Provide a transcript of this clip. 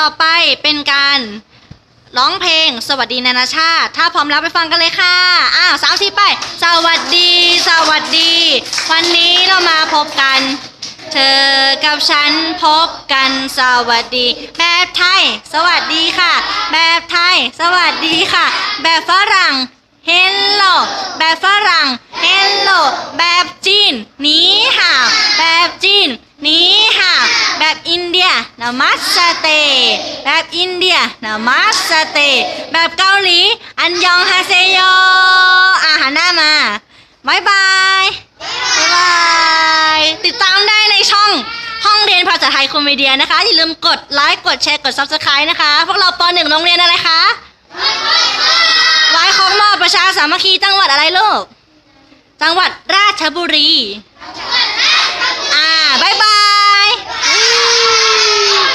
ต่อไปเป็นการร้องเพลงสวัสดีนานาชาติ ถ้าพร้อมแล้วไปฟังกันเลยค่ะ อ้าวสามสี่ไป สวัสดี สวัสดี วันนี้เรามาพบกัน เธอกับฉันพบกันสวัสดี แบบไทย สวัสดีค่ะ แบบไทย สวัสดีค่ะ แบบฝรั่ง Hello แบบฝรั่ง Hello แบบจีน นี่ค่ะแบบจีนนี่ค่ะแบบอิ นเดียนามัสเต แบบอินเดียนามัสเต แบบเกาหลี อันยองฮาเซโยอาหารหน้ามาบายบายบ๊ายบาย ติดตามได้ในช่องห้องเรียนภาษาไทยคอมเมเดียนะคะ อย่าลืมกดไลค์กดแชร์กด subscribe นะคะ พวกเราป .1 โรงเรียนอะไรคะไว้ของมอประชาสามัคคีจังหวัดอะไรลูก จังหวัดราชบุรีอ่าบ๊ายบาย